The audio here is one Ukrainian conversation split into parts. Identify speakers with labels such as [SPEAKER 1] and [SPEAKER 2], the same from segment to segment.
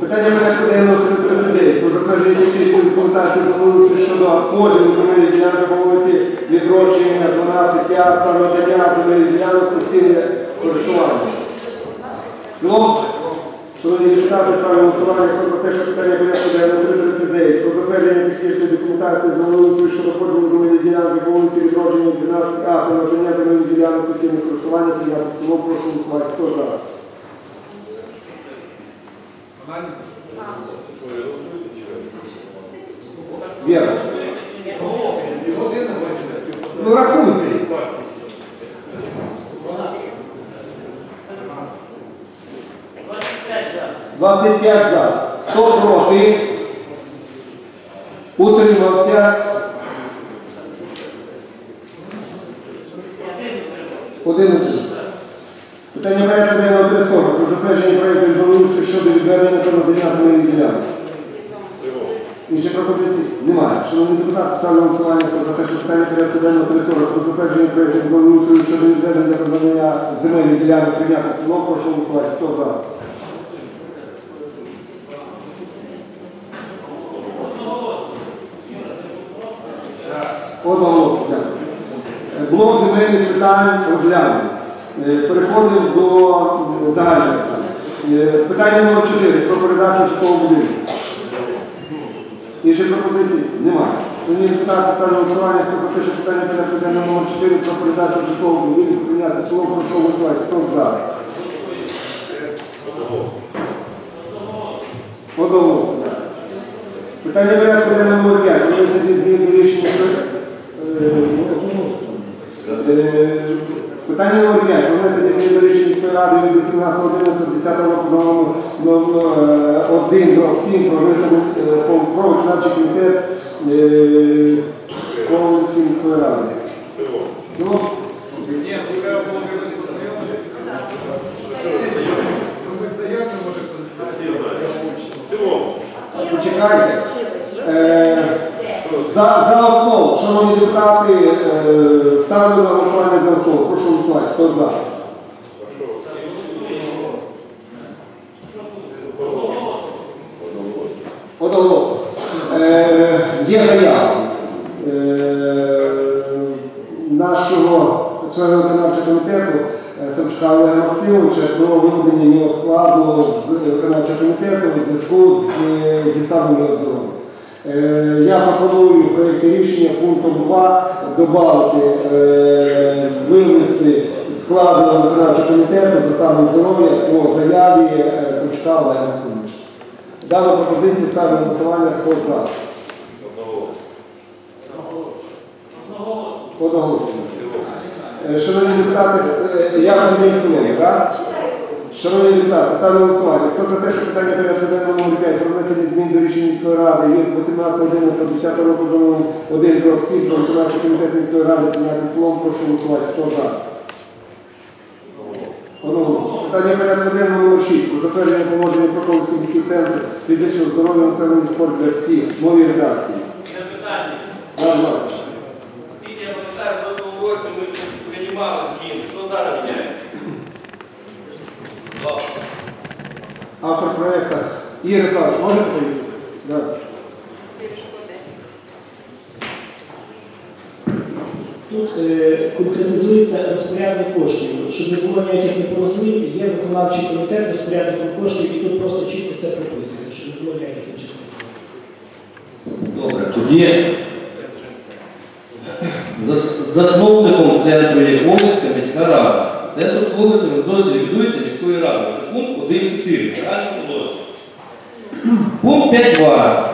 [SPEAKER 1] Питання порядку денного 39 про затвердження технічної документації замовлення щодо поділу земельної ділянки по вулиці відродження 12 я та надання земельних ділянок постійне користування. В цілому, шановні депутати, ставлю голосування про за те, що питання порядку денного 39 про затвердження технічної документації замовлення щодо поділу земельної ділянки по вулиці відродження 12 а та надання земельних ділянок постійне користування прийняти в цілому. Прошу голосувати. Хто за? Віра. Ну рахуйте. 25 за. Хто проти? Утримався. Один. Питання порядку денного 340 про затвердження проєкту Ізолюції щодо відведення та надання земельних ділянок. Інші пропозиції? Немає. Шановні депутати, ставлю голосування за те, що питання порядку денного 340 про затвердження проєкту Ізолюції щодо відведення та надання земельних ділянок прийняти в цілому. Прошу голосувати. Хто за? Одноголосно. Блок земельних питань розглянути. Е, Переходимо до м, загальних питань. Е, Питання номер 4 про передачу житлового будинку. Інші пропозиції? Немає. Шановні депутати, ставлю голосування, хто за те, що питання порядку денного номер 4 про передачу житлового будинку прийняти в прошу голосувати. Хто за? Одноголосно. Питання порядку денного номер 5. Внесення змін до рішення. Е, Е, Питання номер 5. Про внесення змін до рішення міської ради від 18.11.10 року номер 1 до 7 про вигляду про виконавчий комітет е, Коломийської міської ради. Ну,
[SPEAKER 2] Ні, треба було. Ви знайомі, може,
[SPEAKER 1] почекайте. За, за основу, шановні депутати, е, ставлю на голосування за основу. Прошу голосувати. Хто за? Одноголосно. Е, Є заява е, нашого члена виконавчого комітету Савчука Олега Максимовича про виведення його складу з виконавчого комітету у зв'язку зі станом його здоров'я. Е, Я пропоную в проєкті рішення пунктом 2 додати е, вивести складу виконавчого комітету за станом здоров'я по заяві е, Савчука Олега Максимовича. Дану пропозицію ставлю голосування, хто за. Одноголосно. Шановні депутати, я розумію цілому, так? Шановні депутати, ставлю на голосування. Хто за те, що питання порядку денного 5 про внесення змін до рішення міської ради від 18.11.10 року номер 1 про всі про виконавчий комітет міської ради прийняти словом, прошу голосувати. Хто за? Одноголосно. Питання порядку денного номер 6 про затвердження положення про Коломийський міський центр фізичного здоров'я населення спорт для всіх. Нові редакції.
[SPEAKER 3] Є питання.
[SPEAKER 1] Да, будь ласка.
[SPEAKER 3] Скільки я пам'ятаю, в прошлому році ми приймали зміни. Що зараз.
[SPEAKER 1] Автор проекту Ігор Олександрович, можете поїхати? Да.
[SPEAKER 4] Тут е, конкретизується розпорядник коштів. Щоб не було ніяких непорозумінь, є виконавчий комітет розпорядником коштів, і тут просто чітко це прописується, щоб не було ніяких нечіткостей.
[SPEAKER 5] Добре, тоді зас- засновником центру є Ковицька міська рада. Центр Ковиця роздується ліквідується міською радою. Це пункт 1.4. Загальне положення. Пункт 5.2.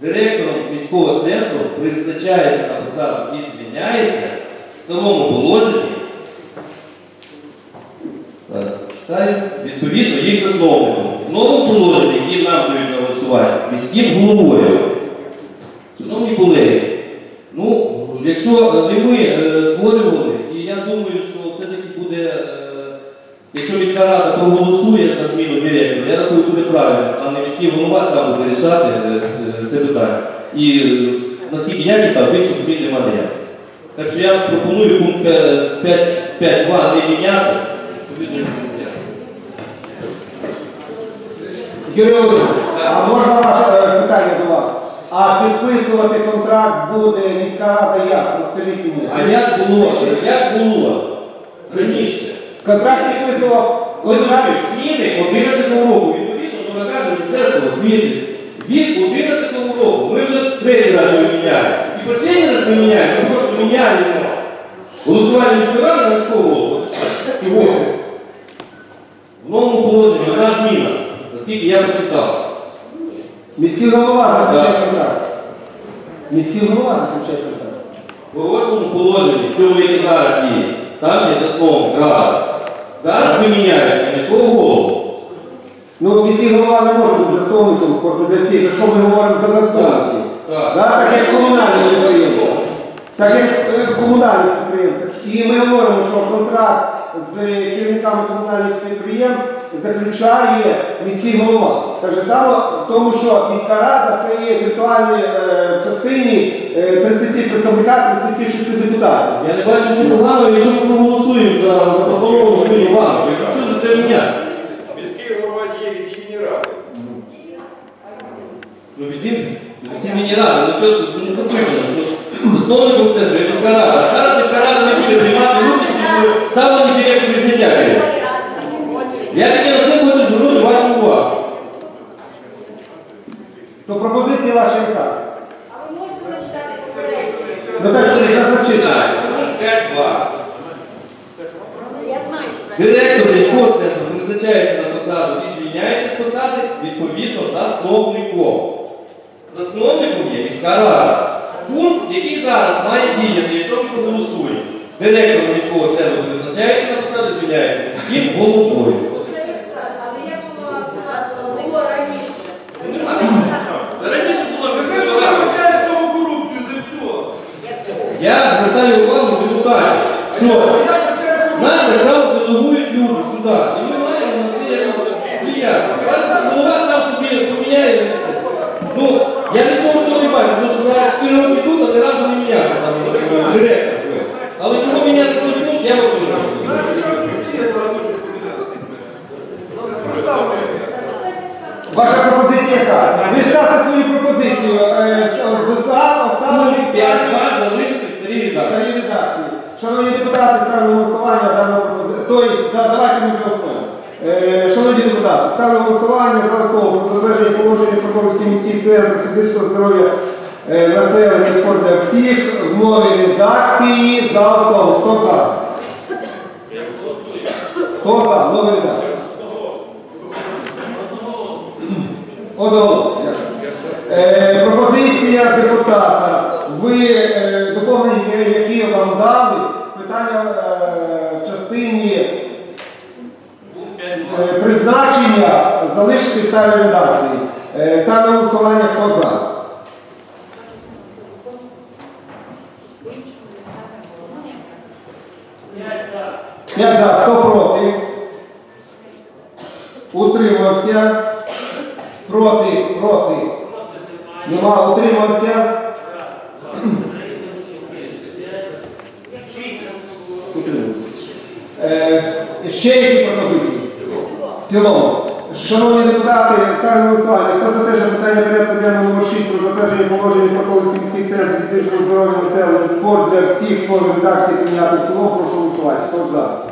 [SPEAKER 5] Директором міського центру призначається на посаду і звільняється в старому положенні. Відповідно, їх засновником. В новому положенні, які нам дають на голосування, міським головою. Шановні колеги, ну, якщо не ми е, створювали, і я думаю, що все-таки буде, е, якщо міська рада проголосує за зміну директора, я рахую, буде правильно, а не міський голова сам буде вирішати е, е, це питання. І е, наскільки я читав, виступ змін немає. Так що я пропоную пункт 5.2 не міняти.
[SPEAKER 1] Юрій Володимирович, а можна ваше питання до вас? А підписувати контракт буде міська рада як? Розкажіть мені.
[SPEAKER 5] А як було? Як було? Раніше.
[SPEAKER 1] Контракт підписував контракт.
[SPEAKER 5] зміни 11 року, відповідно до наказу Міністерства освіти, від 11 року ми вже третій раз його міняємо. І останній раз ми міняємо, ми просто міняємо голосування міської ради на міського голову.
[SPEAKER 1] І ось.
[SPEAKER 5] В новому положенні одна зміна, наскільки я прочитав.
[SPEAKER 1] Міський голова заключає контракт. Міський голова заключає контракт.
[SPEAKER 5] В восьмому положенні, в цьому яке зараз діє, там є засновник рада. Зараз ми міняємо слово голову.
[SPEAKER 1] Ну, міський голова не може бути засновником спорту для всіх. Якщо ми говоримо за засновників.
[SPEAKER 5] Так.
[SPEAKER 1] Так як комунальні підприємці. Так як е, в комунальних підприємствах. І ми говоримо, що контракт з керівниками комунальних підприємств заключає міський голова. Так же само, в тому що міська рада це є віртуальні е, частині е, 30 представника 36 депутатів.
[SPEAKER 5] Я не бачу нічого поганого, якщо ми проголосуємо за, за постанову Жмені Івановича. Якщо не треба міняти.
[SPEAKER 2] Міський голова є від імені ради.
[SPEAKER 5] Ну від імені від імені ради, ну тут не записано, що засновником це є міська рада. Зараз міська рада Я таки на це хочу звернути вашу увагу.
[SPEAKER 1] То пропозиції ваші яка?
[SPEAKER 6] А ви можете зачитати попередньо?
[SPEAKER 1] Ну так що я зачитаю.
[SPEAKER 5] 5-2.
[SPEAKER 6] Я знаю, що
[SPEAKER 5] Директор військового центру призначається на посаду і звільняється з посади відповідно засновником. Засновником є міська рада. Пункт, який зараз має діяти, якщо ми проголосуємо. Директор військового центру призначається на посаду, звільняється міським головою.
[SPEAKER 6] це є склад. Але як було у було раніше?
[SPEAKER 5] Раніше було
[SPEAKER 2] Ви ж вибачаєте слово корупцію, де все.
[SPEAKER 6] Як
[SPEAKER 5] Я звертаю увагу депутатів, що нас так само делегують люди сюди. І ми маємо на це якось впливати. Зараз голова сам собі поміняє. Ну, я нічого цього не бачу, тому що зараз 4 роки тут, а ти разом не мінявся там е, директор. Але чому міняти цей пункт, я вас не
[SPEAKER 2] Знаєте,
[SPEAKER 5] розумію.
[SPEAKER 2] що всі я зараз хочу спитати. Проставте.
[SPEAKER 1] Ваша пропозиція яка? Ви ставте свою пропозицію. Е, з- за останніх
[SPEAKER 5] Пункт 5.2 залишити в старій редакції.
[SPEAKER 1] Старі редакції. Шановні депутати, ставлю голосування даного пропозицію. Тобто, давайте ми за основу. Е, Шановні депутати, ставлю голосування за основу про затвердження положення про повісті міських центрів фізичного здоров'я е, населення спорт для всіх в новій редакції за основу. Хто за? Хто за? Новий редакція. Одного. Е, пропозиція депутата. Ви доповнення, які вам дали, в частині е, призначення залишити в старій редакції. Е, ставлю голосування, хто за. П'ять за, хто проти? Утримався. Проти, проти. Нема. Утримався. Е, ще які пропозиції? В цілому. Шановні депутати, ставлю голосування. Хто за те, що питання порядку денного номер 6 про затвердження положення про міський центр фізичного здоров'я населення спорт для всіх нових редакцій прийняти в цілому, прошу голосувати. Хто за?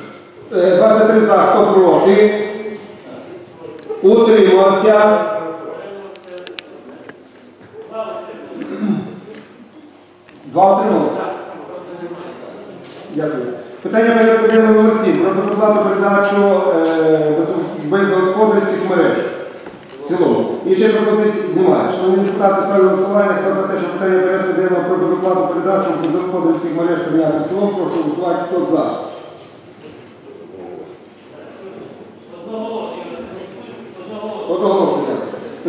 [SPEAKER 1] Е, 23 за, хто проти? Утримався. Два утрималися. Питання порядку денного номер 7. Про безоплатну передачу е, без- безгосподарських мереж. В цілому. І ще пропозицій немає. Шановні депутати, ставлю голосування. Хто за те, що питання порядку денного про безоплатну передачу безгосподарських мереж прийняти в цілому, прошу голосувати. Хто за? Одноголосно. дякую.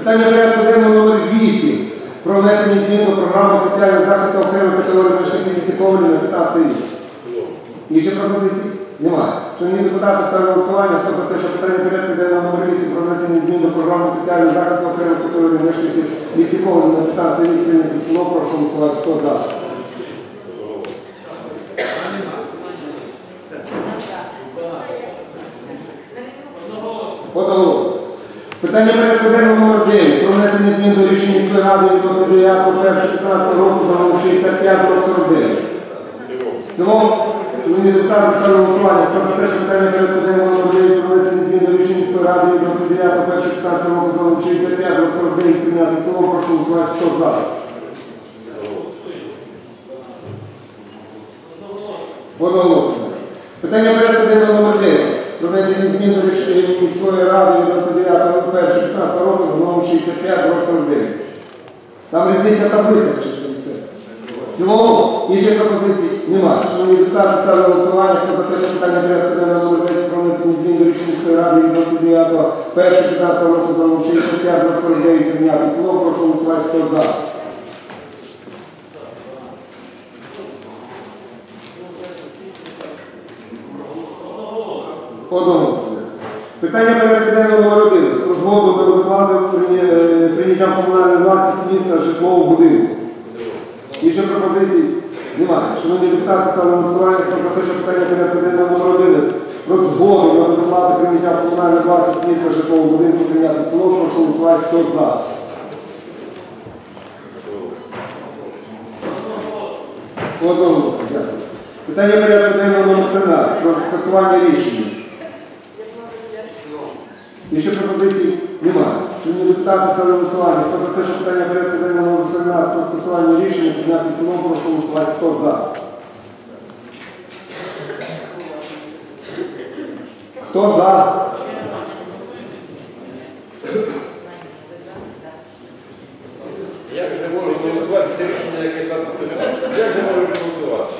[SPEAKER 1] Питання порядку денного номер 8. Про внесення змін до програми соціального захисту окремих категорій мешканців міста на 15 рік. Ще пропозиції? Немає. Шановні депутати, ставлю голосування. Хто за те, що питання порядку денного номер 8 про внесення змін до програми соціального захисту окремих категорій мешканців місті на 15 рік прийняти в. Прошу голосувати. Хто за? Подало. Питання порядку денного номер 9 про внесення змін до рішення міської ради від 29 15 року за номер 65 49. В цілому, шановні депутати, ставлю голосування. Хто за те, що питання порядку денного номер 9 про внесення змін до рішення міської ради від 29 15 року за номер 65 49 прийняти в цілому, прошу голосувати. Хто за? Одноголосно. Питання порядку денного номер 10. Про внесення змін до рішення міської ради від 29 15 року за номер 65 49. Там різниця таблиця і все. В цілому інших пропозицій немає. Шановні депутати, ставлю голосування, хто за те, що питання порядку денного 10 про внесення змін до рішення ради від 29 15 року за номер 65 49 прийняти. В прошу голосувати, хто за. Одноголосно. Питання порядку денного номер 1. Про згоду до е, прийняття комунальної власності міста житлового будинку. Інших пропозицій немає. Шановні депутати, ставлю на голосування, хто те, що питання порядку денного номер 11. Про до розкладу прийняття комунальної власності міста житлового будинку прийняти в прошу голосувати, хто за. Дякую. Питання порядку денного номер 13. Про скасування рішення. Ще пропозицій немає. Шановні депутати ставлю голосування. Хто за те, що питання порядку денного номер 13 про скасування рішення підняти цілому, прошу голосувати. Хто за? Хто за?
[SPEAKER 2] Як же можу голосувати те рішення, яке сам підписав? Як же можу голосувати?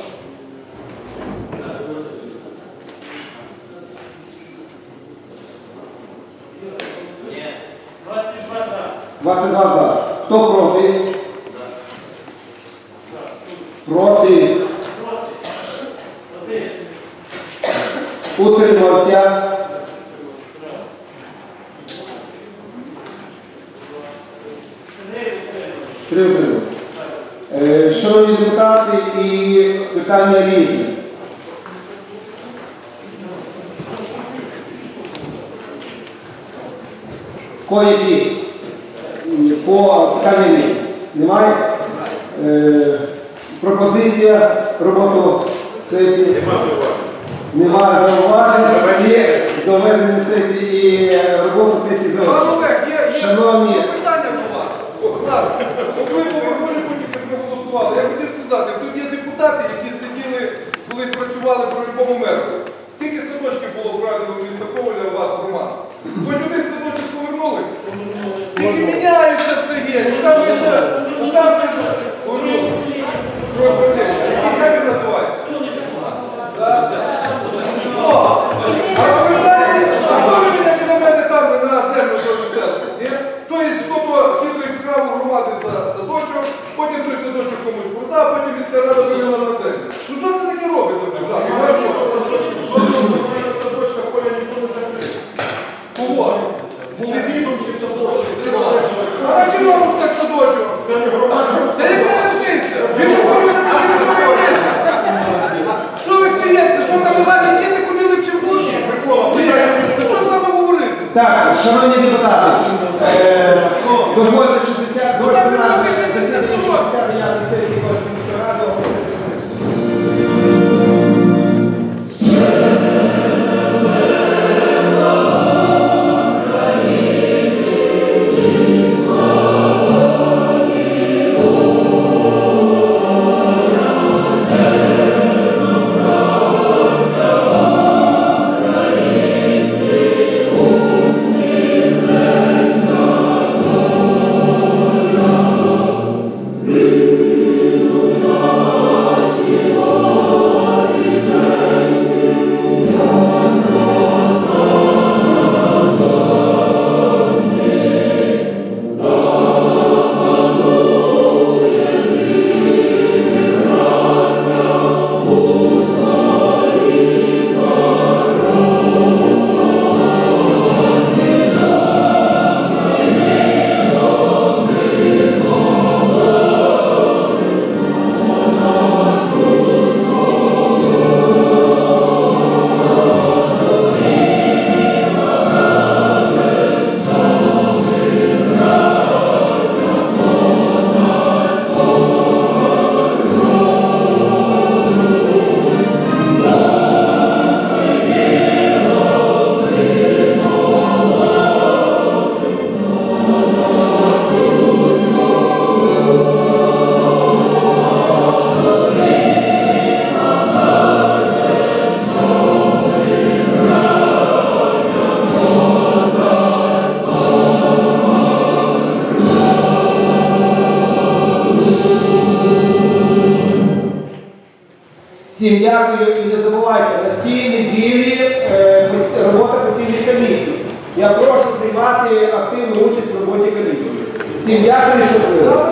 [SPEAKER 3] Ні. 22 за.
[SPEAKER 1] 22 за. Хто проти? Проти. Утримався. Три утримався. Е, Шановні депутати, і питання різні. Кої по різні? Немає? Е, пропозиція роботу сесії. Немає зауважень. Є доведення сесії і роботу сесії
[SPEAKER 7] Пане
[SPEAKER 1] завершено.
[SPEAKER 7] Олег, є, є,
[SPEAKER 1] Шановні-
[SPEAKER 7] питання до вас. Будь ласка, от ви потім, що ми голосували. Я хотів сказати, тут є депутати, які сиділи, колись працювали по любому методу. Скільки садочків було вкрадено в місто Коваля у вас громад? Тільки міняється все є. Указується, указується. Про протест. Як називається?
[SPEAKER 1] Всім дякую і не забувайте, на цій неділі е, робота постійної комісії. Я прошу приймати активну участь в роботі комісії. Всім дякую і щасливо.